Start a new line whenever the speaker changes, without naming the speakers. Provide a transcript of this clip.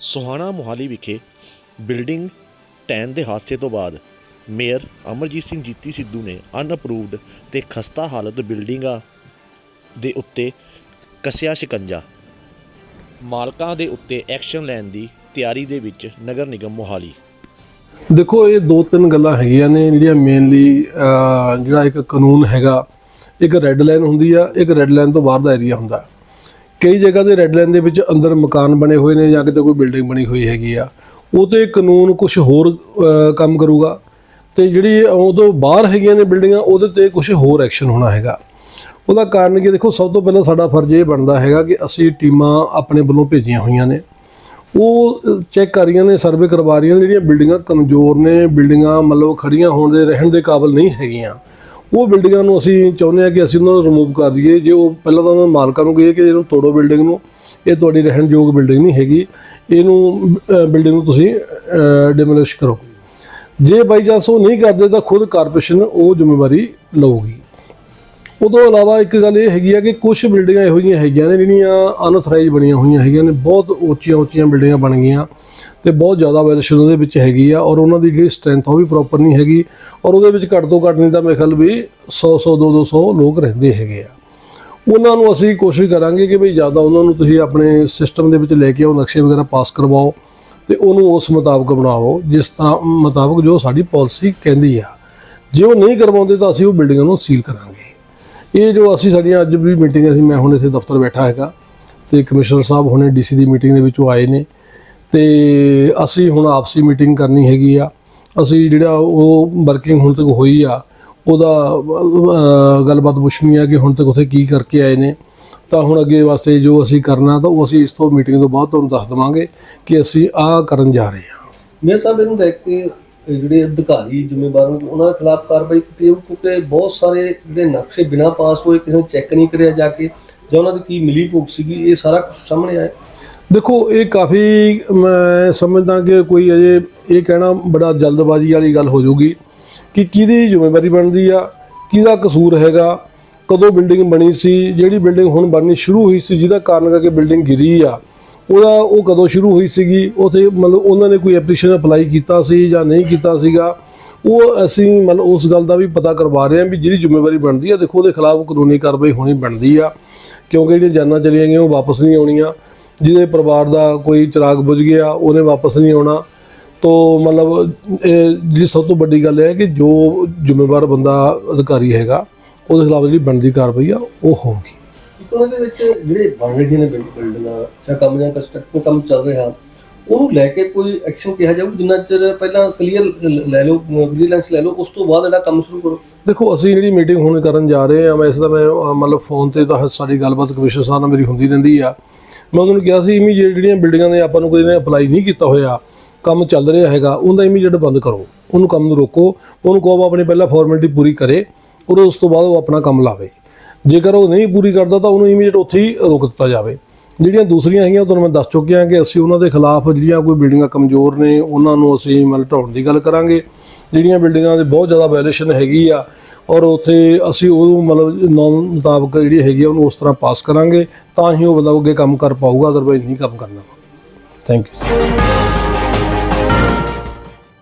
ਸੋਹਾਣਾ ਮੋਹਾਲੀ ਵਿਖੇ building ten ਦੇ ਹਾਦਸੇ ਤੋਂ ਬਾਅਦ ਮੇਅਰ ਅਮਰਜੀਤ ਸਿੰਘ ਜੀਤੀ ਸਿੱਧੂ ਨੇ ਅਨਅਪਰੂਵਡ ਤੇ ਖਸਤਾ ਹਾਲਤ ਬਿਲਡਿੰਗਾਂ ਦੇ ਉੱਤੇ ਕੱਸਿਆ ਸ਼ਿਕੰਜਾ। ਮਾਲਕਾਂ ਦੇ ਉੱਤੇ ਐਕਸ਼ਨ ਲੈਣ ਦੀ ਤਿਆਰੀ ਦੇ ਵਿੱਚ ਨਗਰ ਨਿਗਮ ਮੋਹਾਲੀ।
ਦੇਖੋ, ਇਹ ਦੋ ਤਿੰਨ ਗੱਲਾਂ ਹੈਗੀਆਂ ਨੇ, ਜਿਹੜੀਆਂ ਮੇਨਲੀ ਜਿਹੜਾ ਇੱਕ ਕਾਨੂੰਨ ਹੈਗਾ, ਇੱਕ ਰੈੱਡ ਲਾਈਨ ਹੁੰਦੀ ਆ, ਇੱਕ ਰੈੱਡ ਲਾਈਨ ਤੋਂ ਬਾਹਰ ਦਾ ਏਰੀਆ ਹੁੰਦਾ। ਕਈ ਜਗ੍ਹਾ ਤੇ ਰੈੱਡ ਲਾਈਨ ਦੇ ਵਿੱਚ ਅੰਦਰ ਮਕਾਨ ਬਣੇ ਹੋਏ ਨੇ ਜਾਂ ਕਿਤੇ ਕੋਈ ਬਿਲਡਿੰਗ ਬਣੀ ਹੋਈ ਹੈਗੀ ਆ, ਉਹ ਤੇ ਕਾਨੂੰਨ ਕੁਝ ਹੋਰ ਕੰਮ ਕਰੂਗਾ ਤੇ ਜਿਹੜੀ ਉਦੋਂ ਬਾਹਰ ਹੈਗੀਆਂ ਨੇ ਬਿਲਡਿੰਗਾਂ ਉਹਦੇ ਤੇ ਕੁਝ ਹੋਰ ਐਕਸ਼ਨ ਹੋਣਾ ਹੈਗਾ। ਉਹਦਾ ਕਾਰਨ ਕੀ ਦੇਖੋ, ਸਭ ਤੋਂ ਪਹਿਲਾਂ ਸਾਡਾ ਫਰਜ਼ ਇਹ ਬਣਦਾ ਹੈਗਾ ਕਿ ਅਸੀਂ ਟੀਮਾਂ ਆਪਣੇ ਵੱਲੋਂ ਭੇਜੀਆਂ ਹੋਈਆਂ ਨੇ। ਉਹ ਚੈੱਕ ਕਰ ਰਹੀਆਂ ਨੇ ਸਰਵੇ ਕਰਵਾ ਰਹੀਆਂ ਨੇ ਜਿਹੜੀਆਂ ਬਿਲਡਿੰਗਾਂ ਕਮਜ਼ੋਰ ਨੇ ਬਿਲਡਿੰਗਾਂ ਮਤਲਬ ਖੜੀਆਂ ਹੋਣ ਦੇ, ਰਹਿਣ ਦੇ ਕਾਬਿਲ ਨਹੀਂ ਹੈਗੀਆਂ। ਉਹ ਬਿਲਡਿੰਗਾਂ ਨੂੰ ਅਸੀਂ ਚਾਹੁੰਦੇ ਹਾਂ ਕਿ ਅਸੀਂ ਉਹਨਾਂ ਨੂੰ ਰਿਮੂਵ ਕਰ ਦਈਏ। ਜੇ ਉਹ ਪਹਿਲਾਂ ਤਾਂ ਉਹਨਾਂ ਮਾਲਕਾਂ ਨੂੰ ਕਹੀਏ ਕਿ ਇਹਨੂੰ ਤੋੜੋ ਬਿਲਡਿੰਗ ਨੂੰ। ਇਹ ਤੁਹਾਡੀ ਰਹਿਣਯੋਗ ਬਿਲਡਿੰਗ ਨਹੀਂ ਹੈਗੀ। ਇਹਨੂੰ ਬਿਲਡਿੰਗ ਨੂੰ ਤੁਸੀਂ ਡਿਮੋਲਿਸ਼ ਕਰੋ। ਜੇ ਬਾਈ ਚਾਂਸ ਉਹ ਨਹੀਂ ਕਰਦੇ ਤਾਂ ਖੁਦ ਕਾਰਪੋਰੇਸ਼ਨ ਉਹ ਜ਼ਿੰਮੇਵਾਰੀ ਲਊਗੀ। ਉਦੋਂ ਇਲਾਵਾ ਇੱਕ ਗੱਲ ਇਹ ਹੈਗੀ ਆ ਕਿ ਕੁਝ ਬਿਲਡਿੰਗਾਂ ਇਹੋ ਜਿਹੀਆਂ ਹੈਗੀਆਂ ਨੇ ਜਿਹੜੀਆਂ ਅਨਥਰਾਈਜ਼ ਬਣੀਆਂ ਹੋਈਆਂ ਹੈਗੀਆਂ ਨੇ, ਬਹੁਤ ਉੱਚੀਆਂ ਉੱਚੀਆਂ ਬਿਲਡਿੰਗਾਂ ਬਣ ਗਈਆਂ ਤੇ ਬਹੁਤ ਜ਼ਿਆਦਾ ਵੈਲਿਊਸ਼ਨ ਉਹਦੇ ਵਿੱਚ ਹੈਗੀ ਆ ਔਰ ਉਹਨਾਂ ਦੀ ਜਿਹੜੀ ਸਟਰੈਂਥ ਉਹ ਵੀ ਪ੍ਰੋਪਰ ਨਹੀਂ ਹੈਗੀ ਔਰ ਉਹਦੇ ਵਿੱਚ ਘੱਟ ਤੋਂ ਘੱਟ ਨਹੀਂ ਤਾਂ ਮੇਰੇ ਖਿਆਲ ਵੀ 100 100 2 200 ਲੋਕ ਰਹਿੰਦੇ ਹੈਗੇ ਆ। ਉਹਨਾਂ ਨੂੰ ਅਸੀਂ ਕੋਸ਼ਿਸ਼ ਕਰਾਂਗੇ ਕਿ ਭਈ ਜ਼ਿਆਦਾ ਉਹਨਾਂ ਨੂੰ ਤੁਸੀਂ ਆਪਣੇ ਸਿਸਟਮ ਦੇ ਵਿੱਚ ਲੈ ਕੇ ਆਓ, ਨਕਸ਼ੇ ਵਗੈਰਾ ਪਾਸ ਕਰਵਾਓ ਤੇ ਉਹਨੂੰ ਉਸ ਮੁਤਾਬਕ ਬਣਾਓ, ਜਿਸ ਤਰ੍ਹਾਂ ਮੁਤਾਬਕ ਜੋ ਸਾਡੀ ਪਾਲਿਸੀ ਕਹਿੰਦੀ ਆ। ਜੇ ਉਹ ਨਹੀਂ ਕਰਵਾਉਂਦੇ ਤਾਂ ਅਸੀਂ ਉਹ ਬਿਲਡਿੰਗਾਂ ਨੂੰ ਸੀਲ ਕਰਾਂਗੇ। ਇਹ ਜੋ ਅਸੀਂ ਸਾਡੀਆਂ ਅੱਜ ਵੀ ਮੀਟਿੰਗ ਅਸੀਂ ਮੈਂ ਹੁਣ ਇਸੇ ਦਫ਼ਤਰ ਬੈਠਾ ਹੈਗਾ ਤੇ ਕਮਿਸ਼ਨਰ ਸਾਹਿਬ ਹੁਣੇ ਡੀਸੀ ਦੀ ਮੀਟਿੰਗ ਦੇ ਵਿੱਚੋਂ ਆਏ ਨੇ ਤੇ ਅਸੀਂ ਹੁਣ ਆਪਸੀ ਮੀਟਿੰਗ ਕਰਨੀ ਹੈਗੀ ਆ। ਅਸੀਂ ਜਿਹੜਾ ਉਹ ਵਰਕਿੰਗ ਹੁਣ ਤੱਕ ਹੋਈ ਆ, ਉਹਦਾ ਗੱਲਬਾਤ ਪੁੱਛਣੀ ਆ ਕਿ ਹੁਣ ਤੱਕ ਉੱਥੇ ਕੀ ਕਰਕੇ ਆਏ ਨੇ। ਤਾਂ ਹੁਣ ਅੱਗੇ ਵਾਸਤੇ ਜੋ ਅਸੀਂ ਕਰਨਾ, ਤਾਂ ਉਹ ਅਸੀਂ ਇਸ ਤੋਂ ਮੀਟਿੰਗ ਤੋਂ ਬਾਅਦ ਤੁਹਾਨੂੰ ਦੱਸ ਦਵਾਂਗੇ ਕਿ ਅਸੀਂ ਆਹ ਕਰਨ ਜਾ ਰਹੇ ਹਾਂ।
ਮੇਅਰ ਸਾਹਿਬ, ਇਹਨੂੰ ਦੇਖ ਕੇ ਜਿਹੜੇ ਅਧਿਕਾਰੀ, ਜ਼ਿੰਮੇਵਾਰ ਨੇ ਉਹਨਾਂ ਦੇ ਖਿਲਾਫ ਕਾਰਵਾਈ ਕੀਤੀ ਜਾਊ, ਕਿਉਂਕਿ ਬਹੁਤ ਸਾਰੇ ਜਿਹੜੇ ਨਕਸ਼ੇ ਬਿਨਾਂ ਪਾਸ ਹੋਏ, ਕਿਸੇ ਨੇ ਚੈੱਕ ਨਹੀਂ ਕਰਿਆ ਜਾ ਕੇ, ਜਾਂ ਉਹਨਾਂ ਦੀ ਕੀ ਮਿਲੀ ਭੁਗਤ ਸੀਗੀ, ਇਹ ਸਾਰਾ ਕੁਝ ਸਾਹਮਣੇ ਆਇਆ।
ਦੇਖੋ, ਇਹ ਕਾਫੀ ਮੈਂ ਸਮਝਦਾ ਕਿ ਕੋਈ ਅਜੇ ਇਹ ਕਹਿਣਾ ਬੜਾ ਜਲਦਬਾਜ਼ੀ ਵਾਲੀ ਗੱਲ ਹੋ ਜਾਊਗੀ ਕਿ ਕਿਹਦੀ ਜ਼ਿੰਮੇਵਾਰੀ ਬਣਦੀ ਆ, ਕਿਹਦਾ ਕਸੂਰ ਹੈਗਾ, ਕਦੋਂ ਬਿਲਡਿੰਗ ਬਣੀ ਸੀ, ਜਿਹੜੀ ਬਿਲਡਿੰਗ ਹੁਣ ਬਣਨੀ ਸ਼ੁਰੂ ਹੋਈ ਸੀ, ਜਿਹਦਾ ਕਾਰਨ ਕਰਕੇ ਬਿਲਡਿੰਗ ਗਿਰੀ ਆ। ਉਹਦਾ ਉਹ ਕਦੋਂ ਸ਼ੁਰੂ ਹੋਈ ਸੀਗੀ, ਉਥੇ ਮਤਲਬ ਉਹਨਾਂ ਨੇ ਕੋਈ ਐਪਲੀਕੇਸ਼ਨ ਅਪਲਾਈ ਕੀਤਾ ਸੀ ਜਾਂ ਨਹੀਂ ਕੀਤਾ ਸੀਗਾ, ਉਹ ਅਸੀਂ ਮਤਲਬ ਉਸ ਗੱਲ ਦਾ ਵੀ ਪਤਾ ਕਰਵਾ ਰਹੇ ਹਾਂ ਵੀ ਜਿਹਦੀ ਜ਼ਿੰਮੇਵਾਰੀ ਬਣਦੀ ਆ, ਦੇਖੋ ਉਹਦੇ ਖਿਲਾਫ ਕਾਨੂੰਨੀ ਕਾਰਵਾਈ ਹੋਣੀ ਬਣਦੀ ਆ, ਕਿਉਂਕਿ ਜਿਹੜੀਆਂ ਜਾਨਾਂ ਚਲੀਆਂ ਗਈਆਂ ਉਹ ਵਾਪਸ ਨਹੀਂ ਆਉਣੀਆਂ, ਜਿਹਦੇ ਪਰਿਵਾਰ ਦਾ ਕੋਈ ਚਿਰਾਗ ਬੁਝ ਗਿਆ, ਉਹਨੇ ਵਾਪਸ ਨਹੀਂ ਆਉਣਾ, ਤੋ ਮਤਲਬ ਇਹ ਜਿਹੜੀ ਸਭ ਤੋਂ ਵੱਡੀ ਗੱਲ ਇਹ ਹੈ ਕਿ ਜੋ ਜ਼ਿੰਮੇਵਾਰ ਬੰਦਾ ਅਧਿਕਾਰੀ ਹੈਗਾ, ਉਹਦੇ ਖਿਲਾਫ ਜਿਹੜੀ ਬਣਦੀ ਕਾਰਵਾਈ ਆ, ਉਹ ਹੋਊਗੀ।
ਉਹਨਾਂ ਦੇ ਵਿੱਚ ਜਿਹੜੇ ਬਣ ਰਹੀਆਂ ਨੇ ਬਿਲਡਿੰਗਾਂ ਜਾਂ ਕੰਮ ਜਾਂ ਕੰਸਟਰਕਸ਼ਨ ਕੰਮ ਚੱਲ ਰਿਹਾ, ਉਹਨੂੰ ਲੈ ਕੇ ਕੋਈ ਐਕਸ਼ਨ ਕਿਹਾ ਜਾਊ, ਜਿੰਨਾ ਚਿਰ ਪਹਿਲਾਂ ਕਲੀਅਰ ਲੈ ਲਓ ਵਿਜੀਲੈਂਸ ਲੈ ਲਓ, ਉਸ ਤੋਂ ਬਾਅਦ ਜਿਹੜਾ ਕੰਮ ਸ਼ੁਰੂ ਕਰੋ।
ਦੇਖੋ, ਅਸੀਂ ਜਿਹੜੀ ਮੀਟਿੰਗ ਹੁਣ ਕਰਨ ਜਾ ਰਹੇ ਹਾਂ ਵੈਸੇ ਤਾਂ ਮੈਂ ਮਤਲਬ ਫੋਨ ਤੇ ਤਾਂ ਸਾਡੀ ਗੱਲਬਾਤ ਕਮਿਸ਼ਨਰ ਸਾਹਿਬ ਨਾਲ ਮੇਰੀ ਹੁੰਦੀ ਰਹਿੰਦੀ ਆ। ਮੈਂ ਉਹਨਾਂ ਨੂੰ ਕਿਹਾ ਸੀ ਇਮੀਡੀਏਟ ਜਿਹੜੀਆਂ ਬਿਲਡਿੰਗਾਂ ਦੇ ਆਪਾਂ ਨੂੰ ਕੋਈ ਨੇ ਅਪਲਾਈ ਨਹੀਂ ਕੀਤਾ ਹੋਇਆ, ਕੰਮ ਚੱਲ ਰਿਹਾ ਹੈਗਾ, ਉਹਦਾ ਇਮੀਡੀਏਟ ਬੰਦ ਕਰੋ, ਉਹਨੂੰ ਕੰਮ ਨੂੰ ਰੋਕੋ, ਉਹਨੂੰ ਕਹੋ ਆਪਣੀ ਪਹਿਲਾਂ ਫਾਰਮੈਲਿਟੀ ਪੂਰੀ ਕਰੇ, ਔਰ ਉਸ ਤੋਂ ਬਾਅਦ ਉਹ ਆਪਣਾ ਕੰਮ ਲਾਵੇ। ਜੇਕਰ ਉਹ ਨਹੀਂ ਪੂਰੀ ਕਰਦਾ ਤਾਂ ਉਹਨੂੰ ਇਮੀਡੀਏਟ ਉੱਥੇ ਹੀ ਰੋਕ ਦਿੱਤਾ ਜਾਵੇ। ਜਿਹੜੀਆਂ ਦੂਸਰੀਆਂ ਹੈਗੀਆਂ ਉਹ ਤੁਹਾਨੂੰ ਮੈਂ ਦੱਸ ਚੁੱਕਿਆ ਕਿ ਅਸੀਂ ਉਹਨਾਂ ਦੇ ਖਿਲਾਫ ਜਿਹੜੀਆਂ ਕੋਈ ਬਿਲਡਿੰਗਾਂ ਕਮਜ਼ੋਰ ਨੇ, ਉਹਨਾਂ ਨੂੰ ਅਸੀਂ ਮਤਲਬ ਢਾਉਣ ਦੀ ਗੱਲ ਕਰਾਂਗੇ। ਜਿਹੜੀਆਂ ਬਿਲਡਿੰਗਾਂ ਦੇ ਬਹੁਤ ਜ਼ਿਆਦਾ ਵਾਇਲੇਸ਼ਨ ਹੈਗੀ ਆ ਔਰ ਉੱਥੇ ਅਸੀਂ ਉਹਨੂੰ ਮਤਲਬ ਨੌਮ ਮੁਤਾਬਕ ਜਿਹੜੀ ਹੈਗੀ ਆ ਉਹਨੂੰ ਉਸ ਤਰ੍ਹਾਂ ਪਾਸ ਕਰਾਂਗੇ। ਤਾਂ ਹੀ ਉਹ ਬੰਦਾ ਅੱਗੇ ਕੰਮ ਕਰ ਪਾਊਗਾ ਅਦਰਵਾਈਜ਼ ਨਹੀਂ ਕੰਮ ਕਰਨਾ। Thank you